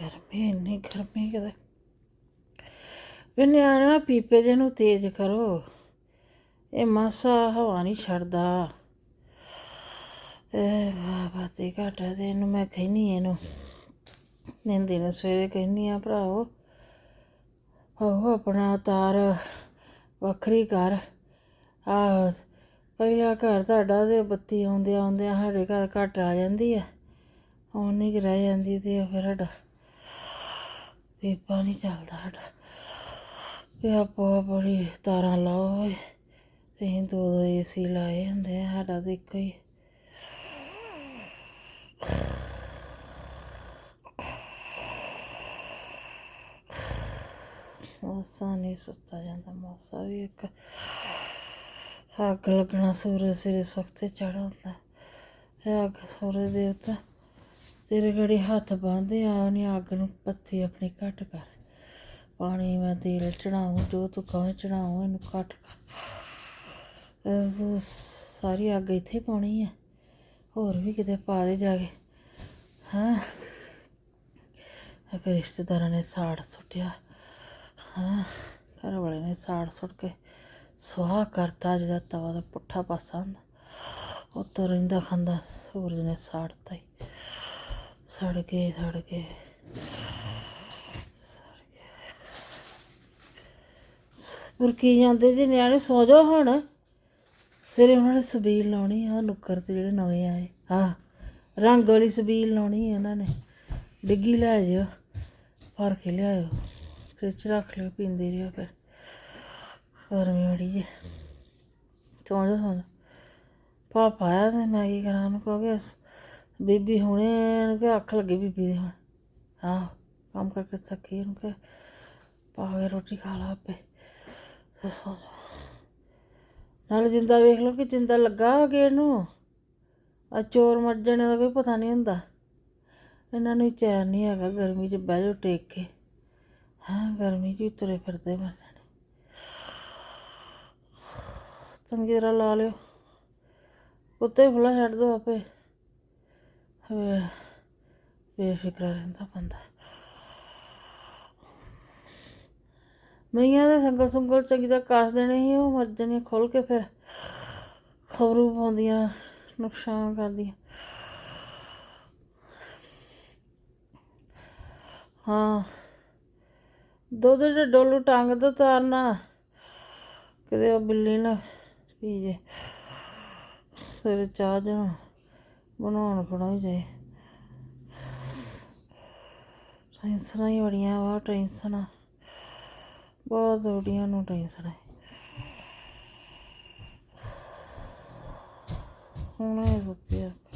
ਗਰਮੀ, ਇੰਨੀ ਗਰਮੀ ਕਿਤੇ। ਵੀ ਨਿਆਣਾ ਪੀਪੇ ਜੇ ਨੂੰ ਤੇਜ਼ ਕਰੋ। ਇਹ ਮਾਸਾ ਹਵਾ ਨਹੀਂ ਛੱਡਦਾ। ਇਹ ਬਾਤੀ ਘਾਟਾ ਤੇ ਇਹਨੂੰ ਮੈਂ ਕਹਿਨੀ ਇਹਨੂੰ। ਨਿੰਦੀ ਨੂੰ ਸਵੇਰੇ ਕਹਿੰਦੀ ਆ ਭਰਾਓ ਉਹ ਆਪਣਾ ਤਾਰ ਵੱਖਰੀ ਕਰ। ਆਹ, ਪਹਿਲਾ ਘਰ ਤੁਹਾਡਾ ਤੇ ਬੱਤੀ ਆਉਂਦੇ ਆਉਂਦੇ ਸਾਡੇ ਘਰ ਘੱਟ ਆ ਜਾਂਦੀ ਆ ਉਹਨੀ ਕਿ ਰਹਿ ਜਾਂਦੀ ਤੇ ਫਿਰ ਸਾਡਾ ਪੀਪਾ ਨਹੀਂ ਚੱਲਦਾ ਸਾਡਾ। ਤੇ ਆਪੋ ਆਪਣੀ ਤਾਰਾਂ ਲਾਓ ਅਸੀਂ ਦੋ ਦੋ ਏਸੀ ਲਾਏ ਹੁੰਦੇ ਆ, ਸਾਡਾ ਤਾਂ ਇੱਕੋ ਹੀ। ਮਾਸਾ ਨਹੀਂ ਸੁੱਤਾ ਜਾਂਦਾ, ਮਾਸਾ ਵੀ ਇੱਕ ਅੱਗ ਲੱਗਣਾ ਸੂਰਜ ਸਿਰੇ ਸੁਖਤੇ ਚੜ ਹੁੰਦਾ ਹੈ ਅੱਗ ਸੂਰਜ ਦੇਵਤਾ ਤੇਰੇ ਗੜੀ ਹੱਥ ਬੰਨ੍ਹਦੇ ਆ ਉਹਨੇ ਅੱਗ ਨੂੰ ਪੱਤੀ ਆਪਣੀ ਘੱਟ ਕਰ। ਪਾਣੀ ਮੈਂ ਤੇਲ ਚੜਾਉਂ ਜੋ ਤੂੰ ਕਹੇ ਚੜਾਉਂ ਇਹਨੂੰ ਘੱਟ ਕਰ। ਤੂੰ ਸਾਰੀ ਅੱਗ ਇੱਥੇ ਪਾਉਣੀ ਆ। ਹੋਰ ਵੀ ਕਿਤੇ ਪਾ ਦੇ ਜਾ ਕੇ। ਹਾਂ? ਅਗਰ ਰਿਸ਼ਤੇਦਾਰਾਂ ਨੇ ਸਾੜ ਸੁੱਟਿਆ, ਹਾਂ? ਘਰ ਵਾਲੇ ਨੇ ਸਾੜ ਸੁੱਟ ਕੇ ਸੁਆਹ ਕਰਤਾ ਜਿਹਦਾ ਤਵਾ ਦਾ ਪੁੱਠਾ ਪਾਸਾ ਹੁੰਦਾ। ਉਹ ਤੋਂ ਰਹਿੰਦਾ ਖਾਂਦਾ ਸੂਰਜ ਨੇ ਸਾੜਤਾ ਹੀ। ਸੜ ਗਏ ਸੜ ਗਏ। ਮੁਰਕੀ ਜਾਂਦੇ ਜੀ, ਨਿਆਣੇ ਸੌ ਜਾਓ ਹੁਣ। ਸਵੇਰੇ ਉਹਨਾਂ ਨੇ ਸਬੀਲ ਲਾਉਣੀ ਆ, ਨੁੱਕਰ ਤੇ ਜਿਹੜੇ ਨਵੇਂ ਆਏ। ਆ ਰੰਗ ਵਾਲੀ ਸਬੀਲ ਲਾਉਣੀ ਆ ਉਹਨਾਂ ਨੇ। ਡਿੱਗੀ ਲੈ ਜਿਓ ਭਰ ਕੇ ਲਿਆਇਓ। ਫਿਰ 'ਚ ਰੱਖ ਲਿਓ, ਪੀਂਦੇ ਰਹੋ ਫਿਰ। ਗਰਮੀ ਬੜੀ ਜੇ। ਸੌਂ ਜਾ ਸੌਂ ਜਾ ਪਾਪਾ ਆਇਆ ਤੇ ਮੈਂ ਕੀ ਕਰਾਂ, ਉਹਨੂੰ ਕਹੋਗੇ ਬੀਬੀ ਹੁਣੇ ਇਹਨੂੰ ਕਿ ਅੱਖ ਲੱਗੀ ਬੀਬੀ ਦੇ ਹੁਣ। ਹਾਂ ਕੰਮ ਕਰਕੇ ਥੱਕੀ ਉਹਨੂੰ ਕਿ ਪਾਵੇ ਰੋਟੀ ਖਾ ਲਾ ਆਪੇ। ਤੇ ਨਾਲ ਜਿੰਦਾ ਵੇਖ ਲਓ ਕਿ ਜਿੰਦਾ ਲੱਗਾ ਗੇਟ ਨੂੰ ਆ ਚੋਰ ਮਰ ਜਾਣੇ ਦਾ ਕੋਈ ਪਤਾ ਨਹੀਂ ਹੁੰਦਾ। ਇਹਨਾਂ ਨੂੰ ਚੈਨ ਨਹੀਂ ਹੈਗਾ ਗਰਮੀ 'ਚ ਬਹਿ ਜਾਓ ਟੇਕ ਕੇ। ਹਾਂ, ਗਰਮੀ 'ਚ ਤੁਰੇ ਫਿਰਦੇ ਮਰ ਜਾਣੇ। ਚੰਗੀ ਤਰ੍ਹਾਂ ਲਾ ਲਿਓ। ਉੱਤੇ ਖੁੱਲਾ ਛੱਡ ਦੋ ਆਪੇ। ਬੇਫਿਕਰਾ ਰਹਿੰਦਾ ਬੰਦਾ। ਮਈਆਂ ਦੇ ਸੰਗਲ ਸੰਗਲ ਚੰਗੀ ਤਰ੍ਹਾਂ ਕੱਸ ਦੇਣੇ ਸੀ, ਉਹ ਮਰ ਜਾਣੀਆਂ ਖੁੱਲ ਕੇ ਫਿਰ ਖਬਰੂ ਪਾਉਂਦੀਆਂ, ਨੁਕਸਾਨ ਕਰਦੀਆਂ। ਹਾਂ, ਦੁੱਧ ਦੇ ਡੋਲੂ ਟੰਗ ਦੋ ਤਾਰਨਾ ਕਿਤੇ ਉਹ ਬਿੱਲੀ ਨਾ ਪੀ ਜੇ ਸਵੇਰੇ ਚਾਹ ਜਾਣਾ ਬਣਾਉਣ ਫੜਾਈ ਜਾਏ ਟੈਨਸ਼ਨਾਂ ਹੀ ਬੜੀਆਂ ਵਾ, ਟੈਨਸ਼ਨਾਂ। ਬਹੁਤ ਬੜੀਆਂ ਨੂੰ ਟੈਨਸ਼ਨਾਂ ਹੁਣੇ ਸੁੱਤੀ ਅੱਖਾਂ